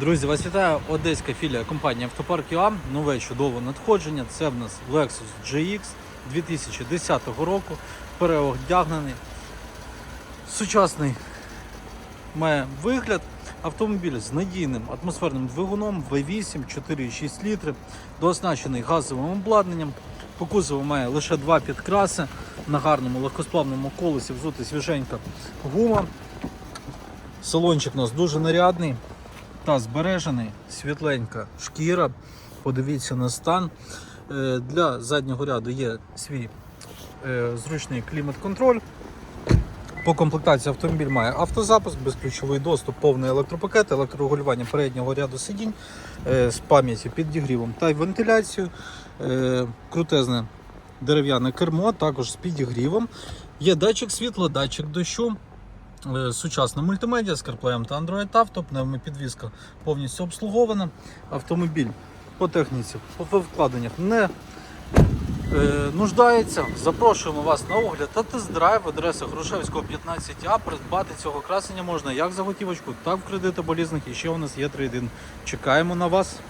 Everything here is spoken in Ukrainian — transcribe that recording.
Друзі, вас вітає одеська філія компанії Автопарк ЮА. Нове чудове надходження. Це в нас Lexus GX 2010 року. Переодягнений. Сучасний має вигляд. Автомобіль з надійним атмосферним двигуном V8 4,6 літри, дооснащений газовим обладнанням. По кузову має лише два підкраси на гарному легкосплавному колесі взута свіженька гума. Салончик у нас дуже нарядний та збережений, світленька шкіра. Подивіться на стан. Е, Для заднього ряду є свій е, зручний клімат-контроль. По комплектації автомобіль має автозапуск, безключовий доступ, повний електропакет, електрорегулювання переднього ряду сидінь е, з пам'яттю, підігрівом та е, крутезне дерев'яне кермо, також з підігрівом. Є датчик світла, датчик дощу, сучасна мультимедіа з CarPlay та Android Auto, пневмопідвізка повністю обслугована. Автомобіль по техніці, по вкладеннях не е, нуждається. Запрошуємо вас на огляд та тест-драйв адреса Грушевського 15А. Придбати цього красення можна як за готівочку, так в кредит або лізинг. І ще у нас є трейдин. Чекаємо на вас.